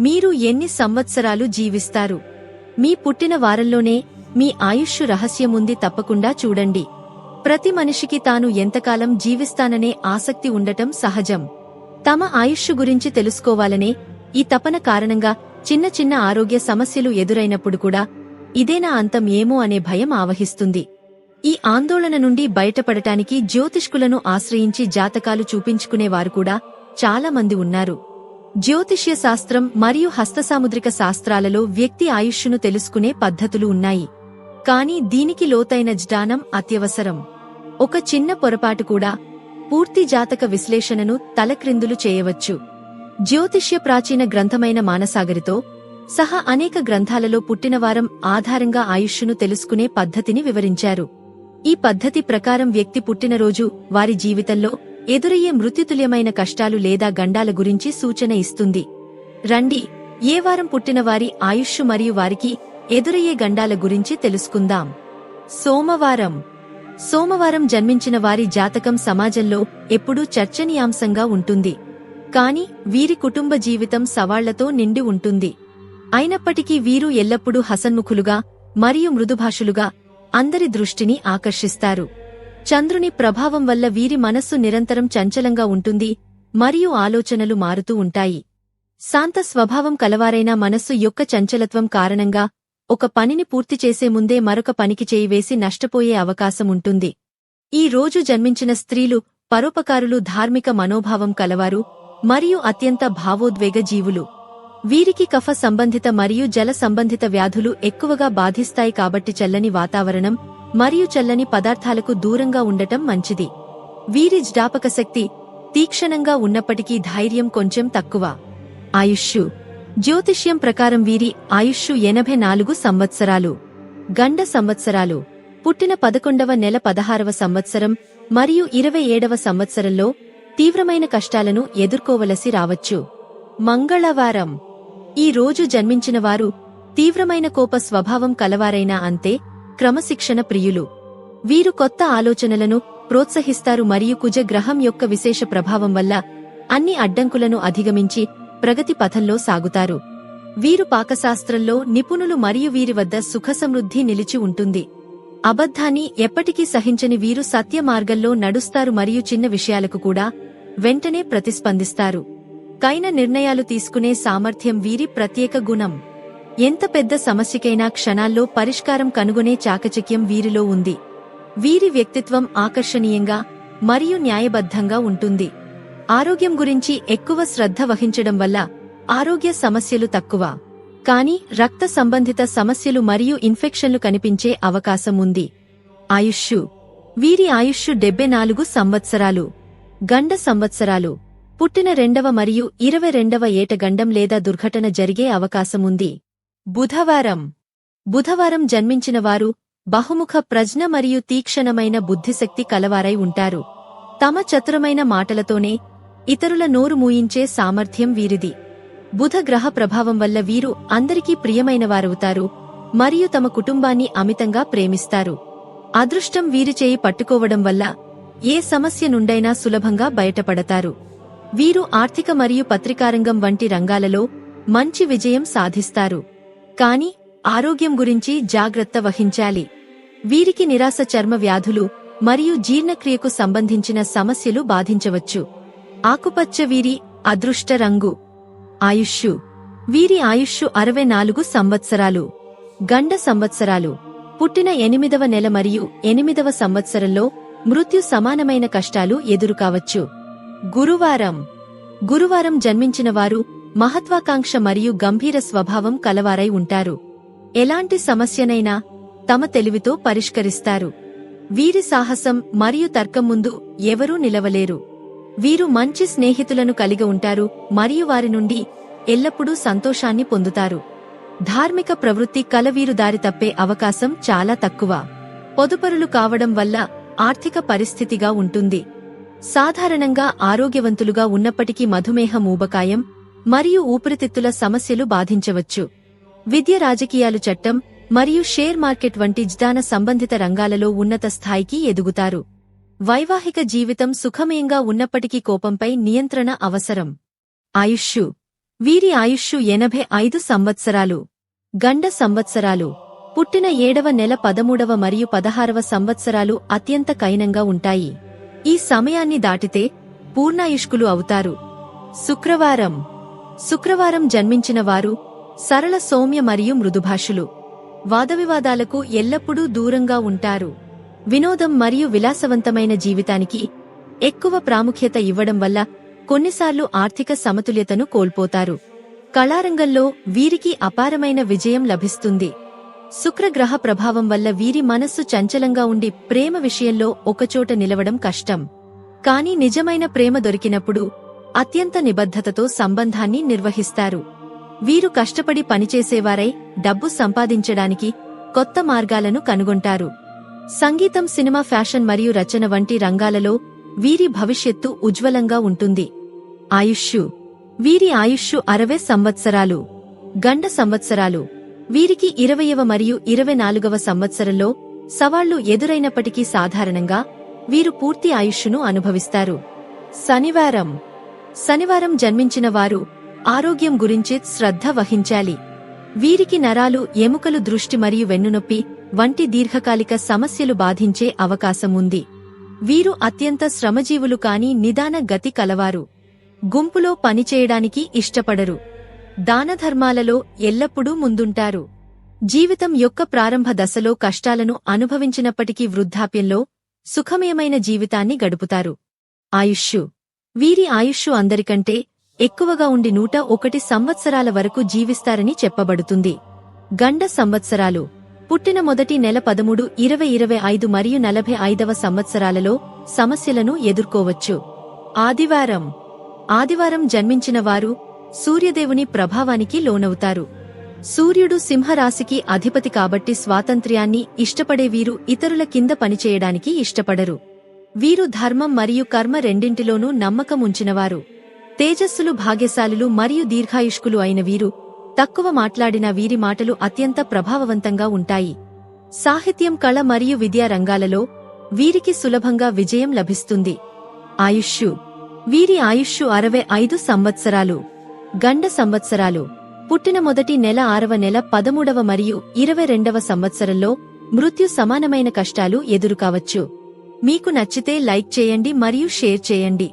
మీరు ఎన్ని సంవత్సరాలు జీవిస్తారు? మీ పుట్టిన వారంలోనే మీ ఆయుష్షు రహస్యముంది తప్పకుండా చూడండి. ప్రతి మనిషికి తాను ఎంతకాలం జీవిస్తాననే ఆసక్తి ఉండటం సహజం. తమ ఆయుష్షు గురించి తెలుసుకోవాలనే ఈ తపన కారణంగా చిన్న చిన్న ఆరోగ్య సమస్యలు ఎదురైనప్పుడు కూడా ఇదేనా అంతం ఏమో అనే భయం ఆవహిస్తుంది. ఈ ఆందోళన నుండి బయటపడటానికి జ్యోతిష్కులను ఆశ్రయించి జాతకాలు చూపించుకునేవారు కూడా చాలా మంది ఉన్నారు. జ్యోతిష్య శాస్త్రం మరియు హస్తసాముద్రిక శాస్త్రాలలో వ్యక్తి ఆయుష్ను తెలుసుకునే పద్ధతులు ఉన్నాయి. కాని దీనికి లోతైన జ్ఞానం అత్యవసరం. ఒక చిన్న పొరపాటు కూడా పూర్తి జాతక విశ్లేషణను తలక్రిందులు చేయవచ్చు. జ్యోతిష్య ప్రాచీన గ్రంథమైన మానసాగరితో సహా అనేక గ్రంథాలలో పుట్టినవారం ఆధారంగా ఆయుష్ను తెలుసుకునే పద్ధతిని వివరించారు. ఈ పద్ధతి ప్రకారం వ్యక్తి పుట్టినరోజు వారి జీవితంలో ఎదురయ్యే మృత్యుతుల్యమైన కష్టాలు లేదా గండాల గురించి సూచన ఇస్తుంది. రండి ఏ వారం పుట్టినవారి ఆయుష్షు మరియు వారికి ఎదురయ్యే గండాల గురించి తెలుసుకుందాం. సోమవారం. సోమవారం జన్మించిన వారి జాతకం సమాజంలో ఎప్పుడూ చర్చనీయాంశంగా ఉంటుంది. కాని వీరి కుటుంబ జీవితం సవాళ్ళతో నిండి ఉంటుంది. అయినప్పటికీ వీరు ఎల్లప్పుడూ హసన్ముఖులుగా మరియు మృదుభాషులుగా అందరి దృష్టిని ఆకర్షిస్తారు. చంద్రుని ప్రభావం వల్ల వీరి మనస్సు నిరంతరం చంచలంగా ఉంటుంది మరియు ఆలోచనలు మారుతూ ఉంటాయి. శాంత స్వభావం కలవారైన మనస్సు యొక్క చంచలత్వం కారణంగా ఒక పనిని పూర్తి చేసే ముందే మరొక పనికి చేయివేసి నష్టపోయే అవకాశం ఉంటుంది. ఈ రోజు జన్మించిన స్త్రీలు పరోపకారులు ధార్మిక మనోభావం కలవారు మరియు అత్యంత భావోద్వేగ జీవులు. వీరికి కఫ సంబంధిత మరియు జల సంబంధిత వ్యాధులు ఎక్కువగా బాధిస్తాయి కాబట్టి చల్లని వాతావరణం మరియు చల్లని పదార్థాలకు దూరంగా ఉండటం మంచిది. వీరి జ్ఞాపకశక్తి తీక్షణంగా ఉన్నప్పటికీ ధైర్యం కొంచెం తక్కువ. ఆయుష్షు. జ్యోతిష్యం ప్రకారం వీరి ఆయుష్షు ఎనభై నాలుగు సంవత్సరాలు. గండ సంవత్సరాలు. పుట్టిన పదకొండవ నెల పదహారవ సంవత్సరం మరియు ఇరవై ఏడవ సంవత్సరంలో తీవ్రమైన కష్టాలను ఎదుర్కోవలసి రావచ్చు. మంగళవారం. ఈ రోజు జన్మించిన వారు తీవ్రమైన కోప స్వభావం కలవారైనా అంతే క్రమశిక్షణ ప్రియులు. వీరు కొత్త ఆలోచనలను ప్రోత్సహిస్తారు మరియు కుజ గ్రహం యొక్క విశేష ప్రభావం వల్ల అన్ని అడ్డంకులను అధిగమించి ప్రగతి పథంలో సాగుతారు. వీరు పాకశాస్త్రంలో నిపుణులు మరియు వీరి వద్ద సుఖసమృద్ధి నిలిచి ఉంటుంది. అబద్ధాన్ని ఎప్పటికీ సహించని వీరు సత్య మార్గంలో నడుస్తారు మరియు చిన్న విషయాలకు కూడా వెంటనే ప్రతిస్పందిస్తారు. కైన నిర్ణయాలు తీసుకునే సామర్థ్యం వీరి ప్రత్యేక గుణం. ఎంత పెద్ద సమస్యకైనా క్షణాల్లో పరిష్కారం కనుగొనే చాకచక్యం వీరిలో ఉంది. వీరి వ్యక్తిత్వం ఆకర్షణీయంగా మరియు న్యాయబద్ధంగా ఉంటుంది. ఆరోగ్యం గురించి ఎక్కువ శ్రద్ధ వహించడం వల్ల ఆరోగ్య సమస్యలు తక్కువ. కానీ రక్త సంబంధిత సమస్యలు మరియు ఇన్ఫెక్షన్లు కనిపించే అవకాశం ఉంది. ఆయుష్షు. వీరి ఆయుష్షు డెబ్బై నాలుగు సంవత్సరాలు. గండ సంవత్సరాలు. పుట్టిన రెండవ మరియు ఇరవై రెండవ ఏట గండం లేదా దుర్ఘటన జరిగే అవకాశముంది బుధవారం. బుధవారం జన్మించినవారు బహుముఖ ప్రజ్ఞ మరియు తీక్షణమైన బుద్ధిశక్తి కలవారై ఉంటారు. తమ చతురమైన మాటలతోనే ఇతరుల నోరు మూయించే సామర్థ్యం వీరిది. బుధ గ్రహ ప్రభావం వల్ల వీరు అందరికీ ప్రియమైనవారవుతారు మరియు తమ కుటుంబాన్ని అమితంగా ప్రేమిస్తారు. అదృష్టం వీరి చేయి పట్టుకోవడం వల్ల ఏ సమస్య నుండైనా సులభంగా బయటపడతారు. వీరు ఆర్థిక మరియు పత్రికారంగం వంటి రంగాలలో మంచి విజయం సాధిస్తారు. కాని ఆరోగ్యం గురించి జాగ్రత్త వహించాలి. వీరికి నిరాశ చర్మ వ్యాధులు మరియు జీర్ణక్రియకు సంబంధించిన సమస్యలు బాధించవచ్చు. ఆకుపచ్చ వీరి అదృష్ట రంగు. ఆయుష్షు. వీరి ఆయుష్షు అరవై నాలుగు సంవత్సరాలు. గండ సంవత్సరాలు. పుట్టిన ఎనిమిదవ నెల మరియు ఎనిమిదవ సంవత్సరంలో మృత్యు సమానమైన కష్టాలు ఎదురుకావచ్చు. గురువారం. గురువారం జన్మించిన వారు మహత్వాకాంక్ష మరియు గంభీర స్వభావం కలవారై ఉంటారు. ఎలాంటి సమస్యనైనా తమ తెలివితో పరిష్కరిస్తారు. వీరి సాహసం మరియు తర్కం ముందు ఎవరూ నిలవలేరు. వీరు మంచి స్నేహితులను కలిగి ఉంటారు మరియు వారి నుండి ఎల్లప్పుడూ సంతోషాన్ని పొందుతారు. ధార్మిక ప్రవృత్తి కలవీరు దారి తప్పే అవకాశం చాలా తక్కువ. పొదుపరులు కావడం వల్ల ఆర్థిక పరిస్థితిగా ఉంటుంది. సాధారణంగా ఆరోగ్యవంతులుగా ఉన్నప్పటికీ మధుమేహం ఊబకాయం మరియు ఊపిరితిత్తుల సమస్యలు బాధించవచ్చు. విద్య రాజకీయాలు చట్టం మరియు షేర్ మార్కెట్ వంటి జ్ఞాన సంబంధిత రంగాలలో ఉన్నత స్థాయికి ఎదుగుతారు. వైవాహిక జీవితం సుఖమయంగా ఉన్నప్పటికీ కోపంపై నియంత్రణ అవసరం. ఆయుష్షు. వీరి ఆయుష్షు ఎనభై ఐదు సంవత్సరాలు. గండ సంవత్సరాలు. పుట్టిన ఏడవ నెల పదమూడవ మరియు పదహారవ సంవత్సరాలు అత్యంత కైనంగా ఉంటాయి. ఈ సమయాన్ని దాటితే పూర్ణాయుష్కులు అవుతారు. శుక్రవారం. శుక్రవారం జన్మించిన వారు సరళ సౌమ్య మరియు మృదుభాషులు. వాదవివాదాలకు ఎల్లప్పుడూ దూరంగా ఉంటారు. వినోదం మరియు విలాసవంతమైన జీవితానికి ఎక్కువ ప్రాముఖ్యత ఇవ్వడం వల్ల కొన్నిసార్లు ఆర్థిక సమతుల్యతను కోల్పోతారు. కళారంగంలో వీరికి అపారమైన విజయం లభిస్తుంది. శుక్రగ్రహ ప్రభావం వల్ల వీరి మనస్సు చంచలంగా ఉండి ప్రేమ విషయంలో ఒకచోట నిలవడం కష్టం. కాని నిజమైన ప్రేమ దొరికినప్పుడు అత్యంత నిబద్ధతతో సంబంధాన్ని నిర్వహిస్తారు. వీరు కష్టపడి పనిచేసేవారై డబ్బు సంపాదించడానికి కొత్త మార్గాలను కనుగొంటారు. సంగీతం సినిమా ఫ్యాషన్ మరియు రచన వంటి రంగాలలో వీరి భవిష్యత్తు ఉజ్వలంగా ఉంటుంది. ఆయుష్షు. వీరి ఆయుష్షు అరవై సంవత్సరాలు. గండ సంవత్సరాలు. వీరికి ఇరవయవ మరియు ఇరవై నాలుగవ సంవత్సరంలో సవాళ్ళు ఎదురైనప్పటికీ సాధారణంగా వీరు పూర్తి ఆయుష్షును అనుభవిస్తారు. శనివారం. శనివారం జన్మించిన వారు ఆరోగ్యం గురించి శ్రద్ధ వహించాలి. వీరికి నరాలు ఎముకలు దృష్టి మరియు వెన్నునొప్పి వంటి దీర్ఘకాలిక సమస్యలు బాధించే అవకాశముంది. వీరు అత్యంత శ్రమజీవులు కాని నిదాన గతి కలవారు. గుంపులో పనిచేయడానికి ఇష్టపడరు. దానధర్మాలలో ఎల్లప్పుడూ ముందుంటారు. జీవితం యొక్క ప్రారంభ దశలో కష్టాలను అనుభవించినప్పటికీ వృద్ధాప్యంలో సుఖమయమైన జీవితాన్ని గడుపుతారు. ఆయుష్షు వీరి ఆయుష్షు అందరికంటే ఎక్కువగా ఉండి నూట ఒకటి సంవత్సరాల వరకు జీవిస్తారని చెప్పబడుతుంది. గండ సంవత్సరాలు. పుట్టిన మొదటి నెల పదమూడు ఇరవై ఇరవై ఐదు మరియు నలభై ఐదవ సంవత్సరాలలో సమస్యలను ఎదుర్కోవచ్చు. ఆదివారం. ఆదివారం జన్మించిన వారు సూర్యదేవుని ప్రభావానికి లోనవుతారు. సూర్యుడు సింహరాశికి అధిపతి కాబట్టి స్వాతంత్ర్యాన్ని ఇష్టపడే వీరు ఇతరుల కింద పనిచేయడానికి ఇష్టపడరు. వీరు ధర్మం మరియు కర్మ రెండింటిలోనూ నమ్మకం ఉంచినవారు తేజస్సులు భాగ్యశాలులు మరియు దీర్ఘాయుష్కులు అయిన వీరు తక్కువ మాట్లాడిన వీరి మాటలు అత్యంత ప్రభావవంతంగా ఉంటాయి. సాహిత్యం కళ మరియు విద్యా రంగాలలో వీరికి సులభంగా విజయం లభిస్తుంది. ఆయుష్షు వీరి ఆయుష్షు అరవై ఐదు సంవత్సరాలు. గండ సంవత్సరాలు. పుట్టిన మొదటి నెల ఆరవ నెల పదమూడవ మరియు ఇరవై రెండవ సంవత్సరంలో మృత్యు సమానమైన కష్టాలు ఎదురుకావచ్చు. మీకు నచ్చితే లైక్ చేయండి మరియు షేర్ చేయండి.